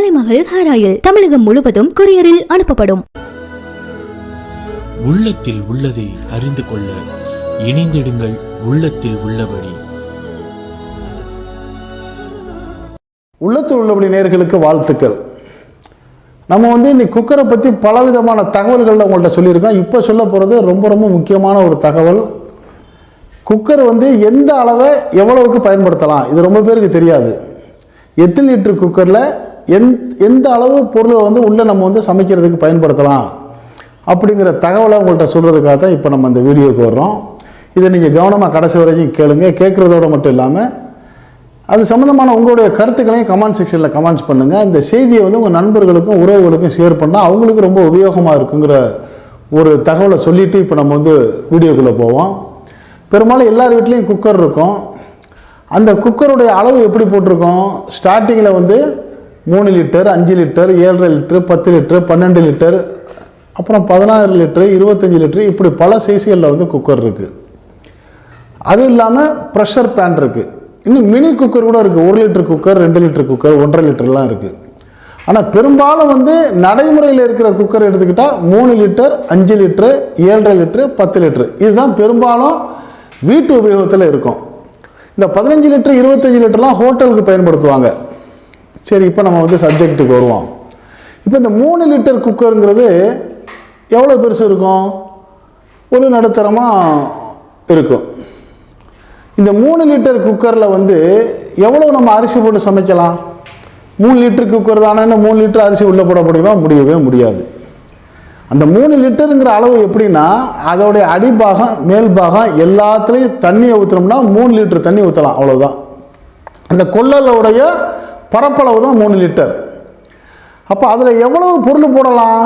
மலைமகள் hair oil தமிழகம் முழுவதும் கொரியரில் அனுப்பப்படும். உள்ளத்தில் உள்ளதை அறிந்து கொள்ள இணைந்திடுங்கள் உள்ளத்தில் உள்ளபடி. உள்ளத்தில் உள்ளபடி நேர்களுக்கு வாழ்த்துக்கள். நம்ம வந்து இன்னைக்கு குக்கரை பற்றி பலவிதமான தகவல்கள் உங்கள்கிட்ட சொல்லியிருக்கோம். இப்போ சொல்ல போகிறது ரொம்ப ரொம்ப முக்கியமான ஒரு தகவல். குக்கர் வந்து எந்த அளவை எவ்வளவுக்கு பயன்படுத்தலாம்? இது ரொம்ப பேருக்கு தெரியாது. எத்தனை லிட்டர் குக்கரில் எந் எந்த அளவு பொருளை வந்து உள்ளே நம்ம வந்து சமைக்கிறதுக்கு பயன்படுத்தலாம் அப்படிங்கிற தகவலை உங்கள்கிட்ட சொல்கிறதுக்காக தான் இப்போ நம்ம இந்த வீடியோக்கு வர்றோம். இதை நீங்கள் கவனமாக கடைசி வரைக்கும் கேளுங்க. கேட்குறதோட மட்டும் இல்லாமல் அது சம்மந்தமான உங்களுடைய கருத்துக்களையும் கமெண்ட் செக்ஷனில் கமெண்ட்ஸ் பண்ணுங்கள் இந்த செய்தியை வந்து உங்கள் நண்பர்களுக்கும் உறவுகளுக்கும் ஷேர் பண்ணால் அவங்களுக்கு ரொம்ப உபயோகமாக இருக்குங்கிற ஒரு தகவலை சொல்லிவிட்டு இப்போ நம்ம வந்து வீடியோக்குள்ளே போவோம். பெரும்பாலும் எல்லார் வீட்லேயும் குக்கர் இருக்கும். அந்த குக்கருடைய அளவு எப்படி போட்டிருக்கோம்? ஸ்டார்டிங்கில் வந்து மூணு லிட்டர் அஞ்சு லிட்டர் ஏழரை லிட்டர் பத்து லிட்டர் பன்னெண்டு லிட்டர் அப்புறம் பதினாறு லிட்டர் இருபத்தஞ்சி லிட்டர் இப்படி பல சைஸ்களில் வந்து குக்கர் இருக்குது அதுவும் இல்லாமல் ப்ரெஷர் பேன் இருக்குது இன்னும் மினி குக்கர் கூட இருக்குது ஒரு லிட்டர் குக்கர் ரெண்டு லிட்டர் குக்கர் ஒன்றரை லிட்டர்லாம் இருக்குது ஆனால் பெரும்பாலும் வந்து நடைமுறையில் இருக்கிற குக்கர் எடுத்துக்கிட்டால் மூணு லிட்டர் அஞ்சு லிட்டரு ஏழரை லிட்டரு பத்து லிட்டரு. இதுதான் பெரும்பாலும் வீட்டு உபயோகத்தில் இருக்கும். இந்த பதினஞ்சு லிட்டர் இருபத்தஞ்சி லிட்டர்லாம் ஹோட்டலுக்கு பயன்படுத்துவாங்க. சரி இப்போ நம்ம வந்து சப்ஜெக்ட்டுக்கு வருவோம். இப்போ இந்த மூணு லிட்டர் குக்கருங்கிறது எவ்வளோ பெருசு இருக்கும்? ஒரு நடுத்தரமாக இருக்கும். இந்த மூணு லிட்டர் குக்கரில் வந்து எவ்வளோ நம்ம அரிசி போட்டு சமைக்கலாம்? மூணு லிட்டர் குக்கர் தானே மூணு லிட்டர் அரிசி உள்ளே போட முடியுமா? முடியவே முடியாது. அந்த மூணு லிட்டருங்கிற அளவு எப்படின்னா அதோடைய அடிபாகம் மேல் பாகம் எல்லாத்துலேயும் தண்ணியை ஊற்றுனோம்னா மூணு லிட்டர் தண்ணி ஊற்றலாம் அவ்வளோதான் அந்த கொள்ளலோடைய பரப்பளவு தான் மூணு லிட்டர். அப்போ அதில் எவ்வளவு பொருள் போடலாம்?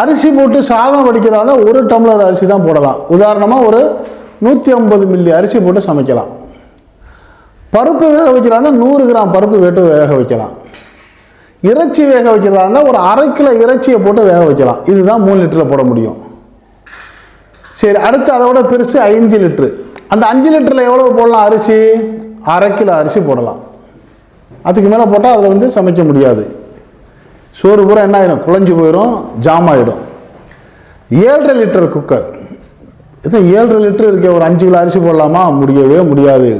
அரிசி போட்டு சாதம் வடிக்கிறதா இருந்தால் ஒரு டம்ளர் அரிசி தான் போடலாம். உதாரணமாக ஒரு நூற்றி ஐம்பது மில்லி அரிசி போட்டு சமைக்கலாம். பருப்பு வேக வைக்கிறதா இருந்தால் நூறு கிராம் பருப்பு வேட்டு வேக வைக்கலாம். இறைச்சி வேக வைக்கிறதா இருந்தால் ஒரு அரை கிலோ இறைச்சியை போட்டு வேக வைக்கலாம். இதுதான் மூணு லிட்டரில் போட முடியும். சரி அடுத்து அதை விட பெருசு அஞ்சு லிட்ரு அந்த அஞ்சு லிட்டரில் எவ்வளோ போடலாம்? அரிசி? அரை கிலோ அரிசி போடலாம். அதுக்கு மேலே போட்டால் அதில் வந்து சமைக்க முடியாது. சோறு பூரா என்ன ஆகிடும் குழஞ்சி போயிடும் ஜாம் ஆகிடும் ஏழரை லிட்டர் குக்கர் இது ஏழரை லிட்டர் இருக்க ஒரு அஞ்சு கிலோ அரிசி போடலாமா? முடியவே முடியாது.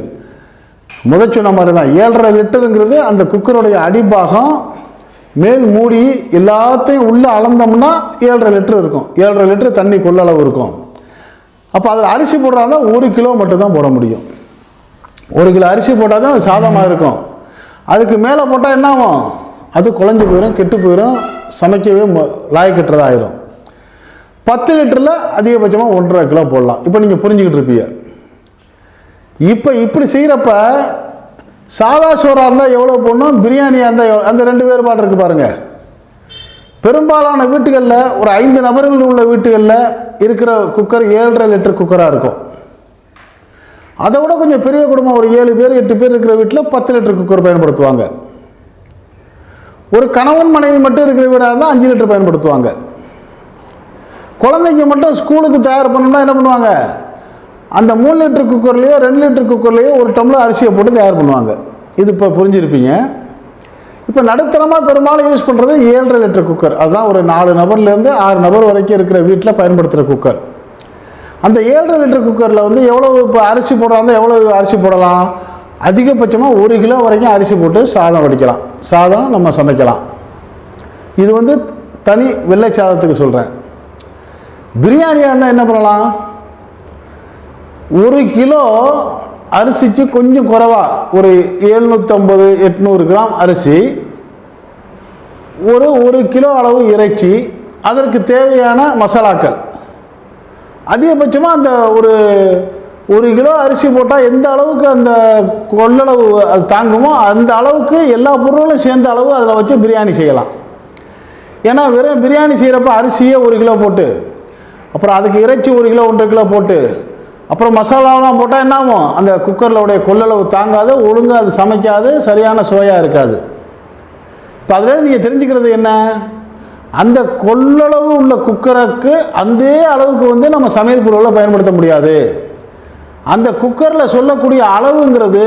முத சொன்ன மாதிரி தான் ஏழரை லிட்டருங்கிறது அந்த குக்கருடைய அடிபாகம் மேல் மூடி எல்லாத்தையும் உள்ளே அளந்தோம்னா ஏழரை லிட்டர் இருக்கும். ஏழரை லிட்டர் தண்ணி கொள்ளளவு இருக்கும். அப்போ அதில் அரிசி போடுறாங்க ஒரு கிலோ மட்டும் தான் போட முடியும். ஒரு கிலோ அரிசி போட்டால் தான் அது சாதமாக இருக்கும். அதுக்கு மேலே போட்டால் என்ன ஆகும் அது குழஞ்சி போயிடும் கெட்டு போயிடும் சமைக்கவே மு- லாயக்கற்றதாயிரும். பத்து லிட்டரில் அதிகபட்சமாக ஒன்றரை கிலோ போடலாம். இப்போ நீங்கள் புரிஞ்சுக்கிட்டு இருப்பீங்க. இப்போ இப்படி செய்கிறப்ப சாதா சோறாக இருந்தால் எவ்வளோ போடணும்? பிரியாணியாக இருந்தால் எவ்வளோ? அந்த ரெண்டு வேறுபாடு இருக்குது பாருங்கள் பெரும்பாலான வீட்டுகளில் ஒரு ஐந்து நபர்கள் உள்ள வீட்டுகளில் இருக்கிற குக்கர் ஏழரை லிட்டர் குக்கராக இருக்கும். அதை விட கொஞ்சம் பெரிய குடும்பம் ஒரு ஏழு பேர் எட்டு பேர் இருக்கிற வீட்டில் பத்து லிட்டர் குக்கர் பயன்படுத்துவாங்க. ஒரு கணவன் மனைவி மட்டும் இருக்கிற வீடாக இருந்தால் அஞ்சு லிட்டர் பயன்படுத்துவாங்க. குழந்தைங்க மட்டும் ஸ்கூலுக்கு தயார் பண்ணணும்னா என்ன பண்ணுவாங்க? அந்த மூணு லிட்டர் குக்கர்லேயோ ரெண்டு லிட்டர் குக்கர்லேயோ ஒரு டம்ளர் அரிசியை போட்டு தயார் பண்ணுவாங்க. இது இப்போ புரிஞ்சிருப்பீங்க? இப்போ நடுத்தரமாக பெரும்பாலும் யூஸ் பண்ணுறது ஏழரை லிட்டர் குக்கர். அதுதான் ஒரு நாலு நபர்லேருந்து ஆறு நபர் வரைக்கும் இருக்கிற வீட்டில் பயன்படுத்துகிற குக்கர். அந்த ஏழரை லிட்டர் குக்கரில் வந்து எவ்வளோ இப்போ அரிசி போடுறாங்க எவ்வளோ அரிசி போடலாம்? அதிகபட்சமாக ஒரு கிலோ வரைக்கும் அரிசி போட்டு சாதம் வடிக்கலாம். சாதம் நம்ம சமைக்கலாம். இது வந்து தனி வெள்ளை சாதத்துக்கு சொல்கிறேன் பிரியாணியாக இருந்தால் என்ன பண்ணலாம்? ஒரு கிலோ அரிசிக்கு கொஞ்சம் குறைவாக ஒரு எழுநூற்றம்பது எட்நூறு கிராம் அரிசி ஒரு ஒரு கிலோ அளவு இறைச்சி அதற்கு தேவையான மசாலாக்கள். அதிகபட்சமாக அந்த ஒரு ஒரு கிலோ அரிசி போட்டால் எந்த அளவுக்கு அந்த கொள்ளளவு அது தாங்குமோ அந்த அளவுக்கு எல்லா பொருளும் சேர்ந்த அளவு அதில் வச்சு பிரியாணி செய்யலாம். ஏன்னா வெறும் பிரியாணி செய்கிறப்ப அரிசியே ஒரு கிலோ போட்டு அப்புறம் அதுக்கு இறைச்சி ஒரு கிலோ ஒன்றரை கிலோ போட்டு அப்புறம் மசாலாலாம் போட்டால் என்ன ஆகும் அந்த குக்கரில் உடைய கொள்ளளவு தாங்காது ஒழுங்காக அது சமைக்காது சரியான சுவையாக இருக்காது. இப்போ அதில் நீங்கள் தெரிஞ்சுக்கிறது என்ன? அந்த கொள்ளளவு உள்ள குக்கருக்கு அந்த அளவுக்கு வந்து நம்ம சமையல் பொருளில் பயன்படுத்த முடியாது. அந்த குக்கரில் சொல்லக்கூடிய அளவுங்கிறது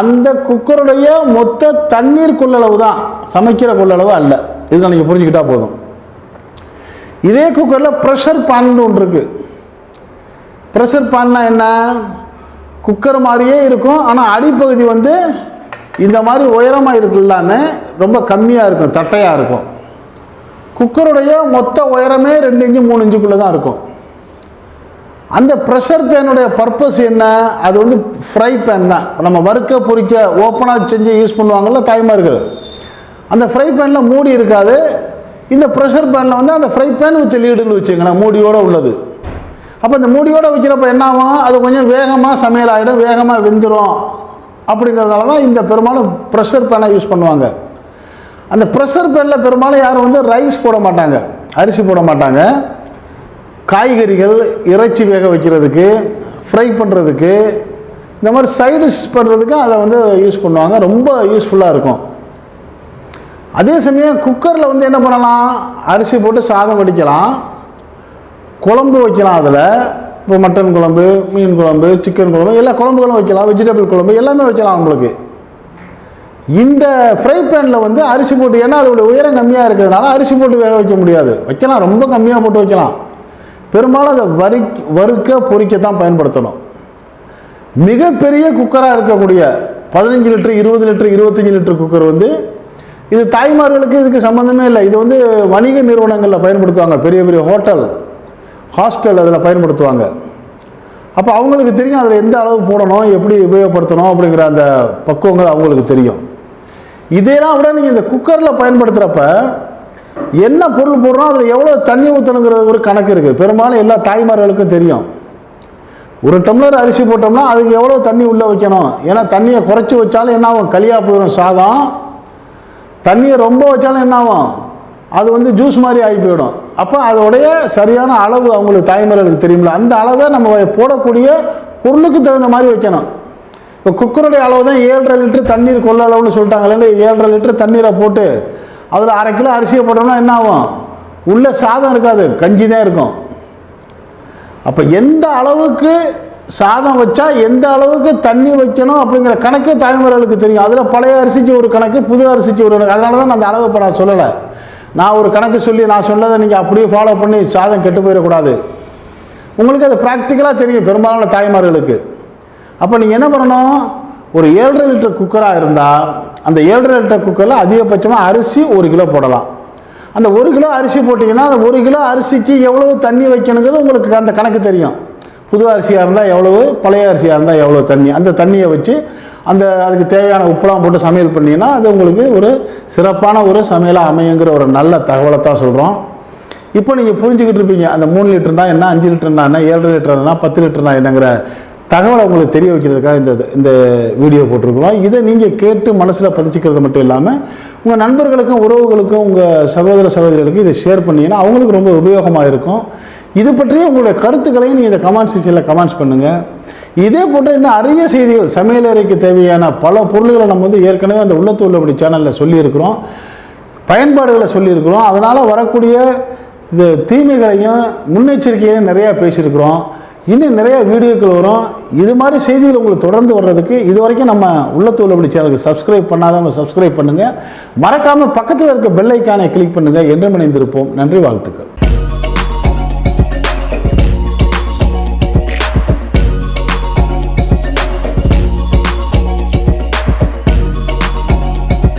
அந்த குக்கருடைய மொத்த தண்ணீர் கொள்ளளவு தான். சமைக்கிற கொள்ளளவு அல்ல. இதில் நீங்கள் புரிஞ்சுக்கிட்டா போதும். இதே குக்கரில் ப்ரெஷர் பான்னு ஒன்று இருக்குது ப்ரெஷர் பான்னா என்ன? குக்கர் மாதிரியே இருக்கும். ஆனால் அடிப்பகுதி வந்து இந்த மாதிரி உயரமாக இருக்குல்லான்னு ரொம்ப கம்மியாக இருக்கும் தட்டையாக இருக்கும். குக்கருடைய மொத்த உயரமே ரெண்டு இன்ச்சு மூணு இன்ச்சுக்குள்ளே தான் இருக்கும். அந்த ப்ரெஷர் பேனுடைய பர்பஸ் என்ன? அது வந்து ஃப்ரை பேன் தான். நம்ம வறுக்க பொறிக்க ஓப்பனாக செஞ்சு யூஸ் பண்ணுவாங்கள்ல தாய்மார்கள். அந்த ஃப்ரை பேனில் மூடி இருக்காது. இந்த ப்ரெஷர் பேனில் வந்து அந்த ஃப்ரை பேன் வித் லீடுன்னு வச்சுங்களேன் மூடியோடு உள்ளது. அப்போ இந்த மூடியோடு வைக்கிறப்ப என்ன ஆகும்? அது கொஞ்சம் வேகமாக சமையல் ஆகிடும் வேகமாக வெந்துடும் அப்படிங்கிறதுனால தான் இந்த பெரும்பாலும் ப்ரெஷர் பேனை யூஸ் பண்ணுவாங்க. அந்த ப்ரெஷர் பேனில் பெரும்பாலும் யாரும் வந்து ரைஸ் போட மாட்டாங்க அரிசி போட மாட்டாங்க. காய்கறிகள் இறைச்சி வேக வைக்கிறதுக்கு ஃப்ரை பண்ணுறதுக்கு இந்த மாதிரி சைடிஷ் பண்ணுறதுக்கு அதை வந்து யூஸ் பண்ணுவாங்க. ரொம்ப யூஸ்ஃபுல்லாக இருக்கும். அதே சமயம் குக்கரில் வந்து என்ன பண்ணலாம்? அரிசி போட்டு சாதம் வடிக்கலாம். குழம்பு வைக்கலாம் அதில். இப்போ மட்டன் குழம்பு மீன் குழம்பு சிக்கன் குழம்பு எல்லா குழம்புகளும் வைக்கலாம். வெஜிடபிள் குழம்பு எல்லாமே வைக்கலாம் நம்மளுக்கு இந்த ஃப்ரை பேனில் வந்து அரிசி போட்டு ஏன்னா அதோடய உயரம் கம்மியாக இருக்கிறதுனால அரிசி போட்டு வேக வைக்க முடியாது. வைக்கலாம் ரொம்ப கம்மியாக போட்டு வைக்கலாம். பெரும்பாலும் அதை வரி வறுக்க பொறிக்கத்தான் பயன்படுத்தணும். மிகப்பெரிய குக்கராக இருக்கக்கூடிய பதினஞ்சு லிட்டர் இருபது லிட்டர் இருபத்தஞ்சி லிட்டர் குக்கர் வந்து இது தாய்மார்களுக்கு இதுக்கு சம்மந்தமே இல்லை. இது வந்து வணிக நிறுவனங்களில் பயன்படுத்துவாங்க. பெரிய பெரிய ஹோட்டல் ஹாஸ்டல் அதில் பயன்படுத்துவாங்க. அப்போ அவங்களுக்கு தெரியும் அதில் எந்த அளவு போடணும் எப்படி உபயோகப்படுத்தணும் அப்படிங்கிற அந்த பக்குவங்கள் அவங்களுக்கு தெரியும். இதெல்லாம் விட நீங்கள் இந்த குக்கரில் பயன்படுத்துகிறப்ப என்ன பொருள் போடுறோம் அதில் எவ்வளோ தண்ணி ஊற்றணுங்கிற ஒரு கணக்கு இருக்குது பெரும்பாலும் எல்லா தாய்மார்களுக்கும் தெரியும். ஒரு டம்ளர் அரிசி போட்டோம்னா அதுக்கு எவ்வளோ தண்ணி உள்ளே வைக்கணும்? ஏன்னா தண்ணியை குறைச்சி வச்சாலும் என்ன ஆகும்? களியாக போயிடும் சாதம். தண்ணியை ரொம்ப வச்சாலும் என்ன ஆகும்? அது வந்து ஜூஸ் மாதிரி ஆகி போயிடும். அப்போ அதோடைய சரியான அளவு அவங்களுக்கு தாய்மார்களுக்கு தெரியுமில்ல அந்த அளவை நம்ம போடக்கூடிய பொருளுக்கு தகுந்த மாதிரி வைக்கணும். இப்போ குக்கருடைய அளவு தான் ஏழரை லிட்டர் தண்ணீர் கொள்ள அளவுன்னு சொல்லிட்டாங்க ஏழரை லிட்டர் தண்ணீரை போட்டு அதில் அரை கிலோ அரிசியை போட்டோம்னா என்ன ஆகும்? உள்ளே சாதம் இருக்காது கஞ்சி தான் இருக்கும். அப்போ எந்த அளவுக்கு சாதம் வச்சா எந்த அளவுக்கு தண்ணி வைக்கணும் அப்படிங்கிற கணக்கு தாய்மார்களுக்கு தெரியும். அதில் பழைய அரிசிக்கு ஒரு கணக்கு புது அரிசிக்கு ஒரு கணக்கு. அதனால தான் நான் அந்த அளவை இப்போ நான் சொல்லலை. நான் ஒரு கணக்கு சொல்லி நான் சொன்னதை நீங்கள் அப்படியே ஃபாலோ பண்ணி சாதம் கெட்டு போயிடக்கூடாது. உங்களுக்கு அது ப்ராக்டிக்கலாக தெரியும் பெரும்பாலான தாய்மார்களுக்கு. அப்போ நீங்கள் என்ன பண்ணணும்? ஒரு ஏழரை லிட்டர் குக்கராக இருந்தால் அந்த ஏழரை லிட்டர் குக்கரில் அதிகபட்சமாக அரிசி ஒரு கிலோ போடலாம். அந்த ஒரு கிலோ அரிசி போட்டிங்கன்னா அந்த ஒரு கிலோ அரிசிக்கு எவ்வளவு தண்ணி வைக்கணுங்கிறது உங்களுக்கு அந்த கணக்கு தெரியும். புது அரிசியாக இருந்தால் எவ்வளவு பழைய அரிசியாக இருந்தால் எவ்வளோ தண்ணி. அந்த தண்ணியை வச்சு அந்த அதுக்கு தேவையான உப்புலாம் போட்டு சமையல் பண்ணிங்கன்னா அது உங்களுக்கு ஒரு சிறப்பான ஒரு சமையலாக அமையுங்கிற ஒரு நல்ல தகவலை தான் சொல்கிறோம் இப்போ நீங்கள் புரிஞ்சுக்கிட்டு இருப்பீங்க அந்த மூணு லிட்டர்னா என்ன அஞ்சு லிட்டர்னா என்ன ஏழரை லிட்டர்னா பத்து லிட்டர்னா என்னங்கிற தகவலை உங்களுக்கு தெரிய வைக்கிறதுக்காக இந்த இந்த வீடியோ போட்டிருக்கிறோம். இதை நீங்கள் கேட்டு மனசில் பதிச்சுக்கிறது மட்டும் இல்லாமல் உங்கள் நண்பர்களுக்கும் உறவுகளுக்கும் உங்கள் சகோதர சகோதரிகளுக்கும் இதை ஷேர் பண்ணீங்கன்னா அவங்களுக்கு ரொம்ப உபயோகமாக இருக்கும். இது பற்றிய உங்களுடைய கருத்துக்களையும் நீங்கள் இந்த கமெண்ட் செக்ஷனில் கமெண்ட்ஸ் பண்ணுங்கள் இதே போன்ற இன்னும் அரிய செய்திகள் சமையலறைக்கு தேவையான பல பொருள்களை நம்ம வந்து ஏற்கனவே அந்த உள்ளத்து உள்ளபடி சேனலில் சொல்லியிருக்கிறோம். பயன்பாடுகளை சொல்லியிருக்கிறோம். அதனால் வரக்கூடிய இது தீமைகளையும் முன்னெச்சரிக்கையையும் நிறையா பேசியிருக்கிறோம். இன்னும் நிறைய வீடியோக்கள் வரும். இது மாதிரி செய்திகள் உங்களுக்கு தொடர்ந்து வர்றதுக்கு இது வரைக்கும் நம்ம உள்ளத்தூள் அப்படி சேனலுக்கு சப்ஸ்கிரைப் பண்ணாதவங்க சப்ஸ்கிரைப் பண்ணுங்கள் மறக்காமல் பக்கத்தில் இருக்க பெல்லைக்கானை கிளிக் பண்ணுங்கள் என்றும் இணைந்திருப்போம். நன்றி வாழ்த்துக்கள்.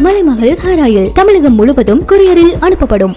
மலைமகள் ஹேர் தமிழகம் முழுவதும் கொரியரில் அனுப்பப்படும்.